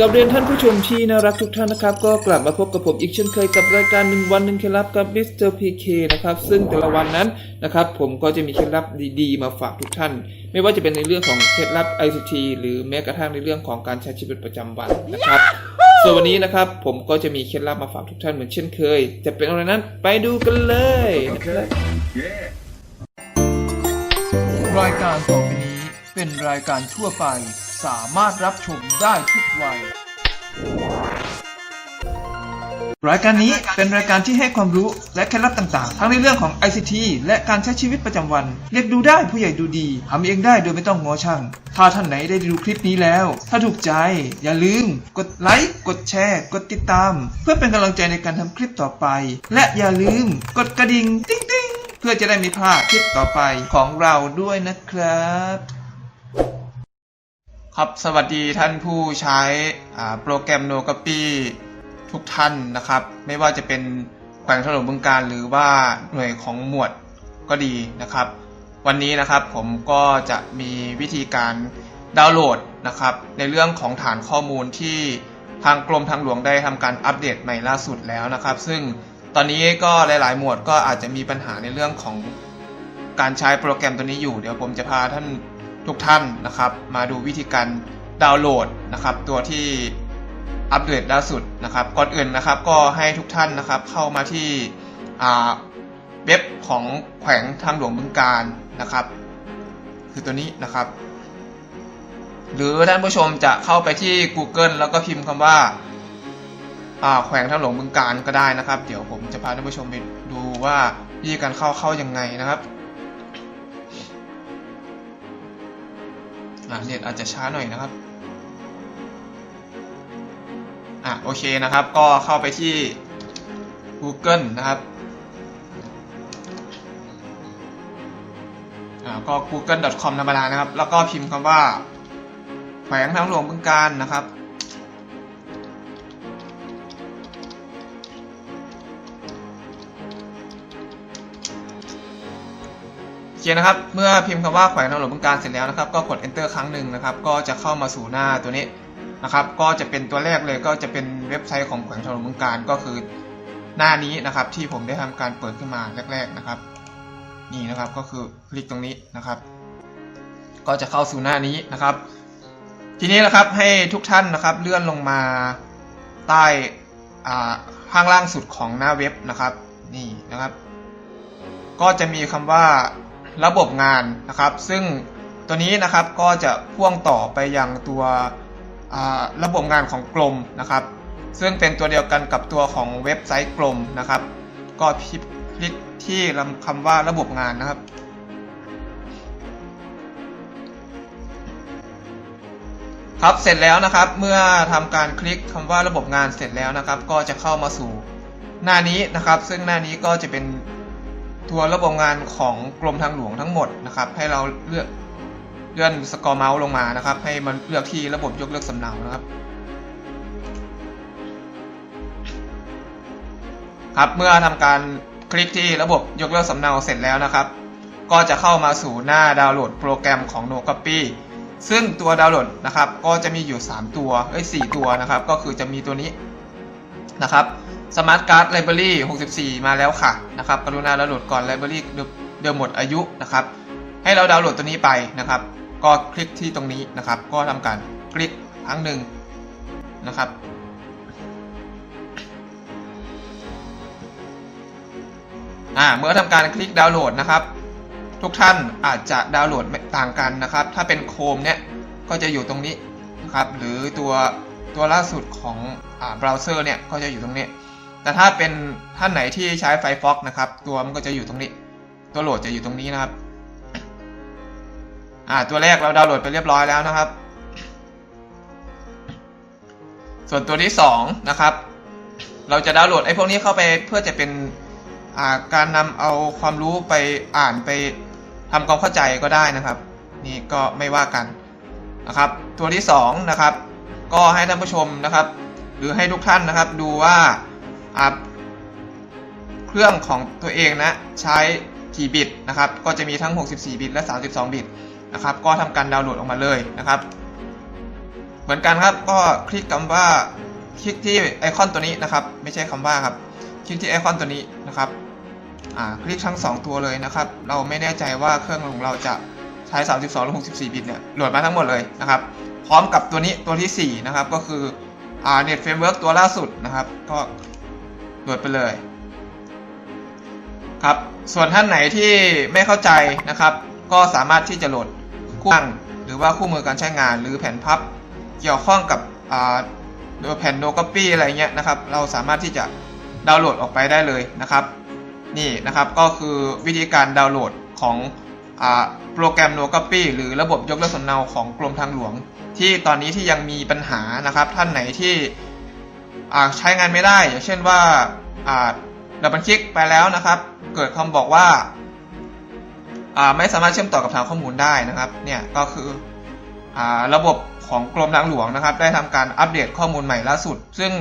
กับเรียนท่านผู้ชมที่น่ารักทุกท่านนะครับ ก็กลับมาพบกับผมอีกเช่นเคยกับรายการหนึ่งวันหนึ่งเคล็ดลับกับมิสเตอร์พีเคนะครับซึ่งแต่ละวันนั้นนะครับผมก็จะมีเคล็ดลับดีๆ มาฝากทุกท่าน ไม่ว่าจะเป็นในเรื่องของเคล็ดลับ ICT หรือแม้กระทั่งในเรื่องของการใช้ชีวิตประจำวันนะครับส่วนวันนี้นะครับผมก็จะมีเคล็ดลับมาฝากทุกท่านเหมือนเช่นเคย จะเป็นอะไรนั้นไปดูกันเลยนะครับรายการต่อไปนี้เป็นรายการทั่วไป สามารถรับชมได้ทุกวัย รายการนี้เป็นรายการที่ให้ความรู้และเคล็ดลับต่างๆ ทั้งในเรื่องของ ICT และการใช้ชีวิตประจำวัน เรียกดูได้ผู้ใหญ่ดูดีทำเองได้โดยไม่ต้องงอช่าง ถ้าท่านไหนได้ดูคลิปนี้แล้ว ถ้าถูกใจ อย่าลืม กดไลค์กดแชร์ กดติดตาม เพื่อเป็นกำลังใจในการทำคลิปต่อไป และอย่าลืม กดกระดิ่งติ๊งติ๊งๆเพื่อจะได้ไมีพลาดคลิปต่อไปของเราด้วยนะครับ ครับสวัสดีท่านผู้ใช้โปรแกรม n o c o p y ทุกท่านนะครับ ไม่ว่าจะเป็นแขวงถนนบึงการหรือว่าหน่วยของหมวดก็ดีนะครับ วันนี้นะครับผมก็จะมีวิธีการดาวน์โหลดนะครับ ในเรื่องของฐานข้อมูลที่ทางกรมทางหลวงได้ทำการอัปเดตใหม่ล่าสุดแล้วนะครับ ซึ่งตอนนี้ก็หลาย ๆ หมวดก็อาจจะมีปัญหาในเรื่องของการใช้โปรแกรมตัวนี้อยู่ เดี๋ยวผมจะพาท่าน ทุกท่านนะครับ มาดูวิธีการดาวน์โหลดนะครับ ตัวที่อัปเดตล่าสุดนะครับ ก่อนอื่นนะครับก็ให้ทุกท่านนะครับเข้ามาที่อ่าเว็บของแขวงทางหลวงบึงการนะครับ คือตัวนี้นะครับ หรือท่านผู้ชมจะเข้าไปที่ Google แล้วก็พิมพ์คำว่าอ่าแขวงทางหลวงบึงการก็ได้นะครับ เดี๋ยวผมจะพาท่านผู้ชมไปดูว่าวิธีการเข้าเข้ายังไงนะครับ เน็ตอาจจะช้าหน่อยนะครับอะโอเคนะครับ ก็เข้าไปที่ Google นะครับอ่าก็ google.com ธรรมดานะครับ แล้วก็พิมพ์คำว่า แขวงทางหลวงบึงการนะครับ โอเคนะครับ เมื่อพิมพ์คำว่าแขวงทางหลวงบึงการเสร็จแล้วนะครับ ก็กด enter ครั้งหนึ่งนะครับ ก็จะเข้ามาสู่หน้าตัวนี้นะครับ ก็จะเป็นตัวแรกเลยก็จะเป็นเว็บไซต์ของแขวงทางหลวงบึงการก็คือหน้านี้นะครับ ที่ผมได้ทำการเปิดขึ้นมาแรก ๆนะครับ นี่นะครับก็คือคลิกตรงนี้นะครับ ก็จะเข้าสู่หน้านี้นะครับ ทีนี้นะครับให้ทุกท่านนะครับเลื่อนลงมาใต้ข้างล่างสุดของหน้าเว็บนะครับ นี่นะครับ ก็จะมีคำว่า ระบบงานนะครับ ซึ่งตัวนี้นะครับก็จะพ่วงต่อไปยังตัวระบบงานของกรมนะครับ ซึ่งเป็นตัวเดียวกันกับตัวของเว็บไซต์กรมนะครับ ก็คลิกที่คำว่าระบบงานนะครับครับเสร็จแล้วนะครับ เมื่อทำการคลิกคำว่าระบบงานเสร็จแล้วนะครับ ก็จะเข้ามาสู่หน้านี้นะครับ ซึ่งหน้านี้ก็จะเป็น ตัวระบบงานของกรมทางหลวงทั้งหมดนะครับ ให้เราเลือกเลื่อนสกอร์เมาส์ลงมานะครับ ให้มันเลือกที่ระบบยกเลิกสำเนานะครับ ครับเมื่อทำการคลิกที่ระบบยกเลิกสำเนาเสร็จแล้วนะครับ ก็จะเข้ามาสู่หน้าดาวน์โหลดโปรแกรมของ No Copy ซึ่งตัวดาวน์โหลดนะครับ ก็จะมีอยู่ 3 ตัวเอ้ย4ตัวนะครับ ก็คือจะมีตัวนี้นะครับ Smart Card Library 64 มาแล้วค่ะนะครับกรุณาดาวน์โหลดก่อน Library เดิมหมดอายุนะครับ ให้เราดาวน์โหลดตัวนี้ไปนะครับ ก็คลิกที่ตรงนี้นะครับ ก็ทำการคลิกครั้งหนึ่งนะครับ อ่าเมื่อทำการคลิกดาวน์โหลดนะครับ ทุกท่านอาจจะดาวน์โหลดต่างกันนะครับ ถ้าเป็นโคมเนี่ยก็จะอยู่ตรงนี้นะครับ หรือตัวตัวล่าสุดของอ่าเบราว์เซอร์เนี่ยก็จะอยู่ตรงนี้ แต่ถ้าเป็นท่านไหนที่ใช้ Firefox นะครับ ตัวมันก็จะอยู่ตรงนี้ ตัวโหลดจะอยู่ตรงนี้นะครับ อ่า ตัวแรกเราดาวน์โหลดไปเรียบร้อยแล้วนะครับ ส่วนตัวที่สองนะครับ เราจะดาวน์โหลดไอ้พวกนี้เข้าไปเพื่อจะเป็นอ่าการนำเอาความรู้ไปอ่านไปทำความเข้าใจก็ได้นะครับ นี่ก็ไม่ว่ากันนะครับ ตัวที่สองนะครับ ก็ให้ท่านผู้ชมนะครับ หรือให้ทุกท่านนะครับ ดูว่า อ่าเครื่องของตัวเองนะใช้กี่บิตนะครับก็จะมีทั้ง 64 บิตและ 32 บิตนะครับก็ทำการดาวน์โหลดออกมาเลยนะครับ เหมือนกันครับก็คลิกคำว่าคลิกที่ไอคอนตัวนี้นะครับ ไม่ใช่คำว่าครับคลิกที่ไอคอนตัวนี้นะครับคลิกทั้ง 2 ตัวเลยนะครับ เราไม่แน่ใจว่าเครื่องของเราจะใช้ 32 หรือ 64 บิตเนี่ยโหลดมาทั้งหมดเลยนะครับ พร้อมกับตัวนี้ตัวทีสี่4 นะครับ ก็คืออ่า Net Framework ตัวล่าสุดนะครับ ก็ หลดไปเลยครับ ส่วนท่านไหนที่ไม่เข้าใจนะครับ ก็สามารถที่จะโหลดคู่ตั้งหรือว่าคู่มือการใช้งาน หรือแผ่นพับเกี่ยวข้องกับแผ่นโนก o ปี้อะไรเงี้ยนะครับ เราสามารถที่จะดาวน์โหลดออกไปได้เลยนะครับ นี่นะครับก็คือวิธีการดาวน์โหลดของอโปรแกรมโนก o ปี้หรือระบบยกเลิกสำเนาของกรมทางหลวง ที่ตอนนี้ที่ยังมีปัญหานะครับ ท่านไหนที่ ใช้งานไม่ได้ อย่างเช่นว่าอ่าดับเบิลคลิกไปแล้วนะครับ เกิดคำบอกว่าไม่สามารถเชื่อมต่อกับฐานข้อมูลได้นะครับเนี่ยก็คืออระบบของกรมทางหลวงนะครับ ได้ทำการอัปเดตข้อมูลใหม่ล่าสุด ซึ่ง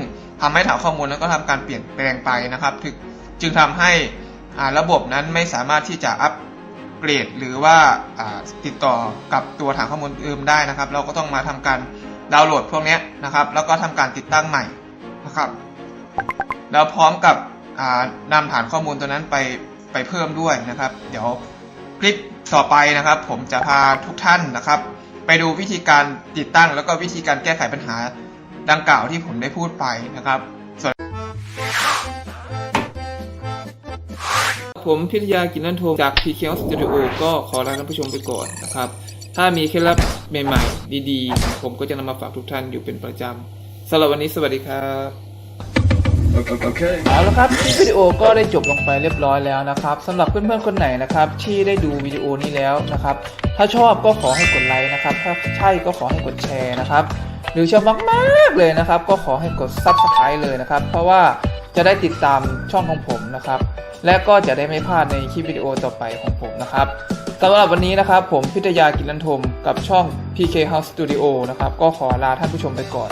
ทำให้ฐานข้อมูลนั้นก็ทำการเปลี่ยนแปลงไปนะครับถึงจึงทำให้ระบบนั้นไม่สามารถที่จะอัปเกรดหรือว่าาติดต่อกับตัวฐานข้อมูลอื่นได้นะครับ เราก็ต้องมาทำการดาวน์โหลดพวกนี้นะครับ แล้วก็ทำการติดตั้งใหม่ นะครับ แล้วพร้อมกับนำฐานข้อมูลตัวนั้นไปไปเพิ่มด้วยนะครับ เดี๋ยวคลิปต่อไปนะครับ ผมจะพาทุกท่านนะครับ ไปดูวิธีการติดตั้ง แล้วก็วิธีการแก้ไขปัญหาดังกล่าวที่ผมได้พูดไปนะครับส่วนผมพิทยากินนันโทจาก PK Studio ก็ขอลาท่านผู้ชมไปก่อนนะครับ ถ้ามีเคล็ดลับใหม่ๆ ดีๆ ผมก็จะนำมาฝากทุกท่านอยู่เป็นประจำ สำหรับวันนี้สวัสดีครับ Okay. เอาละครับคลิปวิดีโอก็ได้จบลงไปเรียบร้อยแล้วนะครับสำหรับเพื่อนๆคนไหนนะครับที่ได้ดูวิดีโอนี้แล้วนะครับ ถ้าชอบก็ขอให้กดไลค์นะครับ ถ้าใช่ก็ขอให้กดแชร์นะครับ หรือชอบมากๆเลยนะครับ ก็ขอให้กด Subscribe เลยนะครับ เพราะว่าจะได้ติดตามช่องของผมนะครับ และก็จะได้ไม่พลาดในคลิปวิดีโอต่อไปของผมนะครับสำหรับวันนี้นะครับ ผมพิทยากิรันทมกับช่อง PK House Studio นะครับก็ขอลาท่านผู้ชมไปก่อน